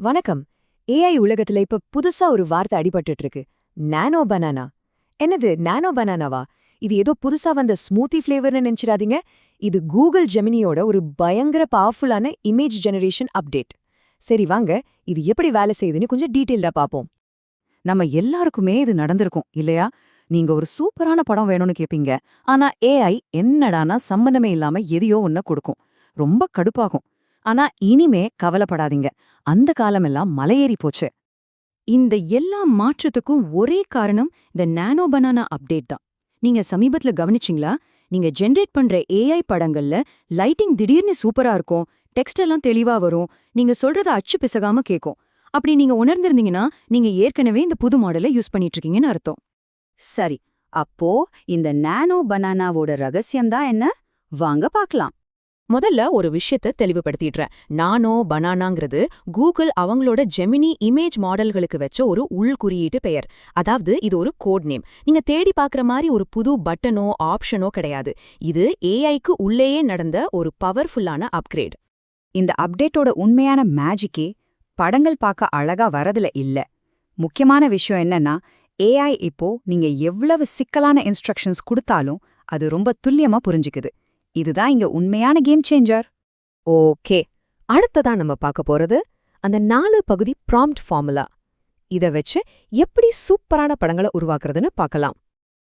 வணக்கம். ஏஐ உலகத்துல இப்ப புதுசா ஒரு வார்த்தை அடிபட்டுட்டு இருக்கு நானோ பனானா என்னது நானோ பனானாவா இது ஏதோ புதுசா வந்த ஸ்மூத்தி ஃப்ளேவர்னு நினைச்சிடாதீங்க. இது கூகுள் ஜெமினியோட ஒரு பயங்கர பவர்ஃபுல்லான இமேஜ் ஜெனரேஷன் அப்டேட் சரி வாங்க. இது எப்படி வேலை செய்யுதுன்னு கொஞ்சம் டீட்டெயில்டா பாப்போம். நம்ம எல்லாருக்குமே இது நடந்திருக்கும் இல்லையா? நீங்க ஒரு சூப்பரான படம் வேணும்னு கேப்பீங்க. ஆனா ஏஐ என்னடானா சம்பந்தமே இல்லாம எதையோ ஒன்ன கொடுக்கும். ரொம்ப கடுப்பாகும். ஆனா இனிமே கவலைப்படாதீங்க. அந்த காலமெல்லாம் மலையேறி போச்சு. இந்த எல்லா மாற்றத்துக்கும் ஒரே காரணம் இந்த நானோ பனானா அப்டேட் தான். நீங்க சமீபத்துல கவனிச்சிங்களா? நீங்க ஜென்ரேட் பண்ற ஏஐ படங்கள்ல லைட்டிங் திடீர்னு சூப்பரா இருக்கும். டெக்ஸ்ட் எல்லாம் தெளிவா வரும். நீங்க சொல்றத அச்சு பிசகாம கேக்கும். அப்படி நீங்க உணர்ந்திருந்தீங்கன்னா நீங்க ஏற்கனவே இந்த புது மாடலை யூஸ் பண்ணிட்டு இருக்கீங்கன்னு அர்த்தம். சரி அப்போ இந்த நானோ பனானாவோட ரகசியம் தான் என்ன? வாங்க பார்க்கலாம். முதல்ல ஒரு விஷயத்த தெளிவுபடுத்திடுறேன். நானோ பனானாங்கிறது கூகுள் அவங்களோட ஜெமினி இமேஜ் மாடல்களுக்கு வச்ச ஒரு உள் குறியீட்டு பெயர். அதாவது இது ஒரு கோட் நேம். நீங்க தேடி பார்க்குற மாதிரி ஒரு புது பட்டனோ ஆப்ஷனோ கிடையாது. இது ஏஐக்கு உள்ளேயே நடந்த ஒரு பவர்ஃபுல்லான அப்கிரேட். இந்த அப்டேட்டோட உண்மையான மேஜிக்கே படங்கள் பார்க்க அழகா வரதுல இல்ல. முக்கியமான விஷயம் என்னன்னா ஏஐ இப்போ நீங்க எவ்வளவு சிக்கலான இன்ஸ்ட்ரக்ஷன்ஸ் கொடுத்தாலும் அது ரொம்ப துல்லியமா புரிஞ்சுக்குது. இதுதான் இங்க உண்மையான கேம் சேஞ்சர் ஓகே. அடுத்ததா நம்ம பார்க்க போறது அந்த நாலு பகுதி ப்ராம்ப்ட் ஃபார்முலா இத வச்சு எப்படி சூப்பரான படங்களை உருவாக்குறதுன்னு பார்க்கலாம்.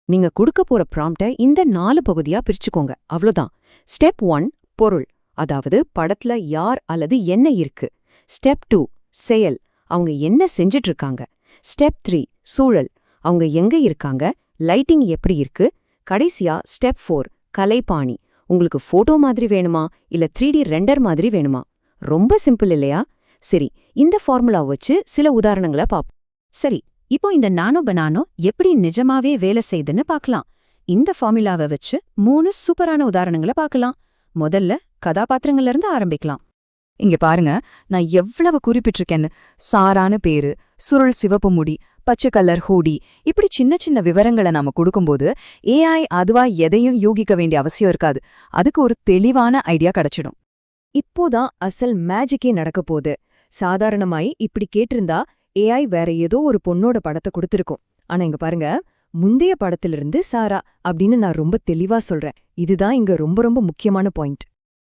நீங்க கொடுக்க போற ப்ராம்ப்டை இந்த நாலு பகுதியா பிரிச்சுக்கோங்க. அவ்வளோதான் ஸ்டெப் ஒன் பொருள். அதாவது படத்துல யார் அல்லது என்ன இருக்கு. ஸ்டெப் டூ செயல். அவங்க என்ன செஞ்சிட்டு இருக்காங்க ஸ்டெப் த்ரீ சூழல். அவங்க எங்க இருக்காங்க. லைட்டிங் எப்படி இருக்கு. கடைசியா ஸ்டெப் ஃபோர் கலைப்பாணி. உங்களுக்கு ஃபோட்டோ மாதிரி வேணுமா? இல்ல த்ரீ டி ரெண்டர் மாதிரி வேணுமா? ரொம்ப சிம்பிள் இல்லையா? சரி இந்த ஃபார்முலா வச்சு சில உதாரணங்களை பார்ப்போம். சரி இப்போ இந்த நானோ பனானோ எப்படி நிஜமாவே வேலை செய்யுதுன்னு பார்க்கலாம். இந்த ஃபார்முலாவை வச்சு மூணு சூப்பரான உதாரணங்களை பார்க்கலாம். முதல்ல கதாபாத்திரங்கள்ல இருந்து ஆரம்பிக்கலாம். இங்க பாருங்க நான் எவ்வளவு குறிப்பிட்டிருக்கேன்னு. சாரான பேரு சுருள் சிவப்பு முடி பச்சை கலர் ஹூடி. இப்படி சின்ன சின்ன விவரங்களை நாம கொடுக்கும்போது ஏஐ அதுவா எதையும் யூகிக்க வேண்டிய அவசியம் இருக்காது. அதுக்கு ஒரு தெளிவான ஐடியா கிடைச்சிடும். இப்போதான் அசல் மேஜிக்கே நடக்க போகுது. சாதாரணமாய் இப்படி கேட்டிருந்தா ஏஐ வேற ஏதோ ஒரு பொண்ணோட படத்தை கொடுத்திருக்கும். ஆனா இங்க பாருங்க முந்தைய படத்திலிருந்து சாரா அப்படின்னு நான் ரொம்ப தெளிவா சொல்றேன். இதுதான் இங்க ரொம்ப ரொம்ப முக்கியமான பாயிண்ட்.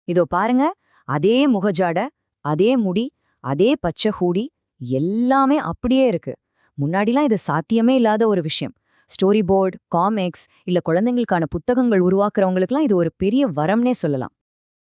இதோ பாருங்க அதே முகஜாட அதே முடி அதே பச்சை ஹூடி எல்லாமே அப்படியே இருக்கு. முன்னாடிலாம் இது சாத்தியமே இல்லாத ஒரு விஷயம். ஸ்டோரி போர்டு காமிக்ஸ் இல்ல குழந்தைங்களுக்கான புத்தகங்கள் உருவாக்குறவங்களுக்குலாம் இது ஒரு பெரிய வரம்னே சொல்லலாம்.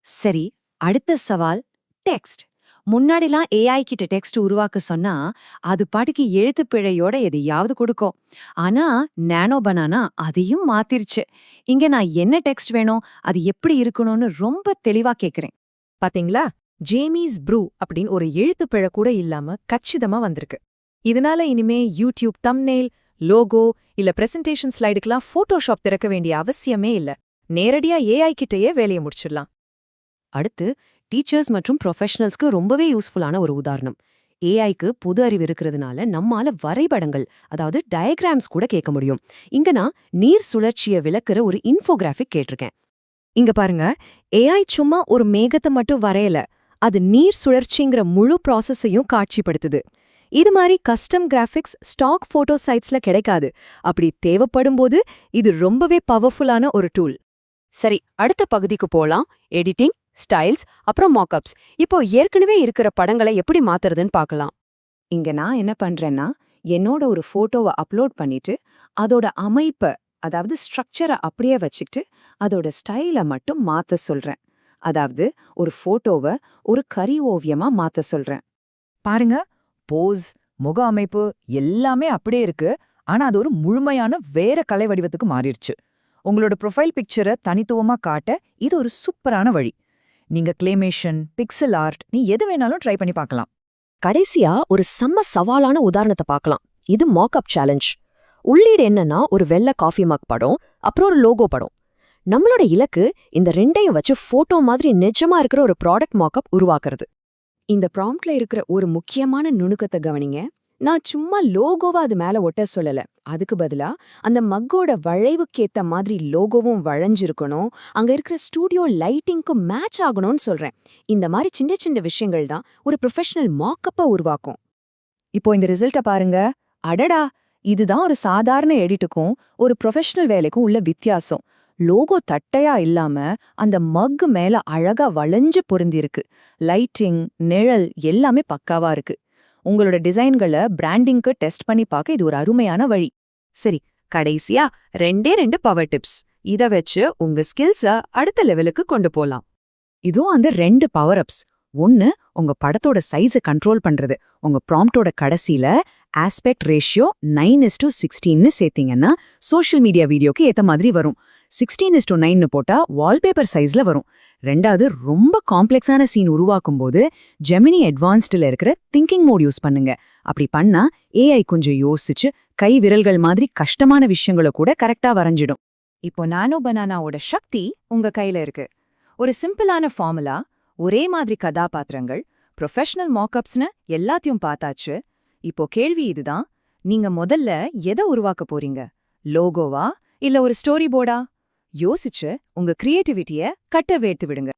சரி அடுத்த சவால் டெக்ஸ்ட். முன்னாடிலாம் ஏஐ கிட்ட டெக்ஸ்ட் உருவாக்க சொன்னா அது பாட்டுக்கு எழுத்து பிழையோட எதையாவது கொடுக்கும். ஆனா நானோ பனானா அதையும் மாத்திருச்சு. இங்க நான் என்ன டெக்ஸ்ட் வேணும் அது எப்படி இருக்கணும்னு ரொம்ப தெளிவா கேக்குறேன். பாத்தீங்களா? ஜேமீஸ் ப்ரூ அப்படின்னு ஒரு எழுத்துப்பிழை கூட இல்லாம கச்சிதமா வந்திருக்கு. இதனால இனிமே யூடியூப் தம்னெயில் லோகோ இல்ல பிரசன்டேஷன் ஸ்லைடுக்கெல்லாம் ஃபோட்டோஷாப் திறக்க வேண்டிய அவசியமே இல்ல. நேரடியா ஏஐ கிட்டயே வேலையை முடிச்சிடலாம். அடுத்து டீச்சர்ஸ் மற்றும் ப்ரொஃபஷனல்ஸ்க்கு ரொம்பவே யூஸ்ஃபுல்லான ஒரு உதாரணம். ஏஐக்கு பொது அறிவு இருக்கிறதுனால நம்மால வரைபடங்கள் அதாவது டயக்ராம்ஸ் கூட கேட்க முடியும். இங்க நான் நீர் சுழற்சியை விளக்குற ஒரு இன்ஃபோகிராஃபிக் கேட்டிருக்கேன். இங்க பாருங்க ஏஐ சும்மா ஒரு மேகத்தை மட்டும் வரையல. அது நீர் சுழற்சிங்கிற முழு ப்ராசஸையும் காட்சிப்படுத்துது. இது மாதிரி கஸ்டம் கிராஃபிக்ஸ் ஸ்டாக் ஃபோட்டோ சைட்ஸ்ல கிடைக்காது. அப்படி தேவைப்படும்போது இது ரொம்பவே பவர்ஃபுல்லான ஒரு டூல் சரி அடுத்த பகுதிக்கு போலாம். எடிட்டிங் ஸ்டைல்ஸ் அப்புறம் மாக்கப்ஸ் இப்போ ஏற்கனவே இருக்கிற படங்களை எப்படி மாத்துறதுன்னு பார்க்கலாம். இங்க நான் என்ன பண்றேன்னா என்னோட ஒரு போட்டோவை அப்லோட் பண்ணிட்டு அதோட அமைப்பை அதாவது ஸ்ட்ரக்சரை அப்படியே வச்சுக்கிட்டு அதோட ஸ்டைலை மட்டும் மாத்த சொல்றேன். அதாவது ஒரு போட்டோவை ஒரு கரி ஓவியமா மாத்த சொல்றேன். பாருங்க போஸ் முக அமைப்பு எல்லாமே அப்படியே இருக்கு. ஆனா அது ஒரு முழுமையான வேற கலை வடிவத்துக்கு மாறிடுச்சு. உங்களோட ப்ரொஃபைல் பிக்சரை தனித்துவமா காட்ட இது ஒரு சூப்பரான வழி. நீங்க கிளேமேஷன் பிக்சல் ஆர்ட் நீ எது வேணாலும் ட்ரை பண்ணி பார்க்கலாம். கடைசியா ஒரு செம்ம சவாலான உதாரணத்தை பார்க்கலாம். இது மாக்அப் சேலஞ்ச் உள்ளீடு என்னன்னா ஒரு வெள்ளை காஃபி மாக் படம் அப்புறம் ஒரு லோகோ படம். நம்மளோட இலக்கு இந்த ரெண்டையும் வச்சு போட்டோ மாதிரி நிஜமா இருக்கிற ஒரு ப்ராடக்ட் மாக்அப் உருவாக்குறது. இந்த ப்ராம்ப்ட்ல இருக்கிற ஒரு முக்கியமான நுணுக்கத்தை கவனிங்க. நான் சும்மா லோகோவா அது மேல ஒட்ட சொல்லல. அதுக்கு பதிலா அந்த மக்கோட வளைவுக்கேத்த மாதிரி லோகோவும் வளைஞ்சிருக்கணும். அங்க இருக்கிற ஸ்டூடியோ லைட்டிங்க்கும் மேட்ச் ஆகணும்னு சொல்றேன். இந்த மாதிரி சின்ன சின்ன விஷயங்கள் தான் ஒரு ப்ரொஃபஷனல் மாக்கப்பை உருவாக்கும். இப்போ இந்த ரிசல்ட்ட பாருங்க. அடடா! இதுதான் ஒரு சாதாரண எடிட்டுக்கும் ஒரு ப்ரொஃபஷனல் வேலைக்கும் உள்ள வித்தியாசம். லோகோ தட்டையா இல்லாம அந்த மக் மேல அழகா வளைஞ்சு பொருந்திருக்கு லைட்டிங் நிழல் எல்லாமே பக்காவா இருக்கு. உங்களோட டிசைன்களை பிராண்டிங்க்கு டெஸ்ட் பண்ணி பார்க்க இது ஒரு அருமையான வழி. சரி கடைசியா ரெண்டே ரெண்டு பவர் டிப்ஸ் இத வச்சு உங்க ஸ்கில்ஸ அடுத்த லெவலுக்கு கொண்டு போலாம். இதுவும் அந்த ரெண்டு பவர் அப்ஸ் ஒன்னு உங்க படத்தோட சைஸை கண்ட்ரோல் பண்றது. உங்க ப்ராம்ப்டோட கடைசியில aspect ratio nine is to சிக்ஸ்டீன்னு சேர்த்தீங்கன்னா சோஷியல் மீடியா வீடியோக்கு ஏத்த மாதிரி வரும். சிக்ஸ்டீன் இஸ் டு நைன்னு போட்டா வால்பேப்பர் சைஸ்ல வரும். ரெண்டாவது ரொம்ப காம்ப்ளெக்ஸான சீன் உருவாக்கும் போது ஜெமினி அட்வான்ஸ்டில் இருக்கிற திங்கிங் மோட் யூஸ் பண்ணுங்க. அப்படி பண்ணா ஏஐ கொஞ்சம் யோசிச்சு கை விரல்கள் மாதிரி கஷ்டமான விஷயங்களை கூட கரெக்டா வரைஞ்சிடும். இப்போ நானோ பனானாவோட சக்தி உங்க கையில இருக்கு. ஒரு சிம்பிளான ஃபார்முலா ஒரே மாதிரி கதாபாத்திரங்கள் ப்ரொஃபஷனல் மாக்கப்ஸ்னு எல்லாத்தையும் பார்த்தாச்சு. இப்போ கேள்வி இதுதான் நீங்க முதல்ல எதை உருவாக்க போறீங்க? லோகோவா இல்ல ஒரு ஸ்டோரி போர்டா யோசிச்சு உங்க கிரியேட்டிவிட்டிய கட்ட வேர்த்து விடுங்க.